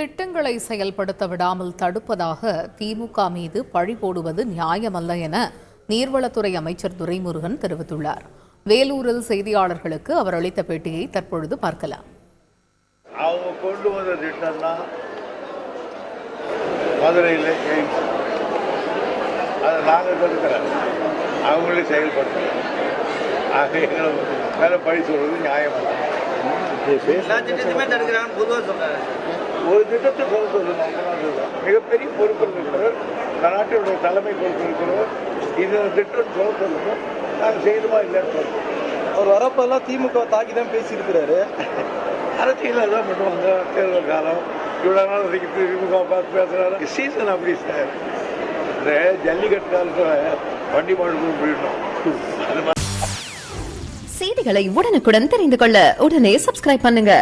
திட்டங்களை செயல்படுத்த விடாமல் தடுப்பதாக திமுக மீது பழி போடுவது நியாயமல்ல என நீர்வளத்துறை அமைச்சர் துரைமுருகன் தெரிவித்துள்ளார். வேலூரில் செய்தியாளர்களுக்கு அவர் அளித்த பேட்டியை தற்பொழுது பார்க்கலாம். அவங்க கொண்டு வந்த திட்டம் தான் மதுரையில் அதை நாங்கள் தடுக்கல அவங்களே ஆக எங்களை மேலே பழி சொல்றது நியாயமல்ல. பொதுவாக சொல்றாரு ஒரு திட்டத்தை சொல்லுவோம் மிகப்பெரிய பொறுப்பு இருக்கிறவர் இந்த நாட்டினுடைய தலைமை பொறுப்பு இருக்கிறவர் இந்த திட்டம் சொல்ல சொல்லுங்க நாங்கள் செய்யணுமா இல்லைன்னு சொல்லுவோம் அவர் வரப்பெல்லாம் திமுக தாக்கி தான் பேசியிருக்கிறாரு. அரசியல் தான் பண்ணுவாங்க தேர்தல் காலம் இவ்வளோ நாள் வரைக்கும் திமுக பார்த்து பேசுகிறாரு சீசன் அப்படி சார். இந்த ஜல்லிக்கட்டு காலத்தில் வண்டி மாடு போயிடணும். அது செய்திகளை உடனுக்குடன் தெரிந்து கொள்ள உடனே சப்ஸ்கிரைப் பண்ணுங்க.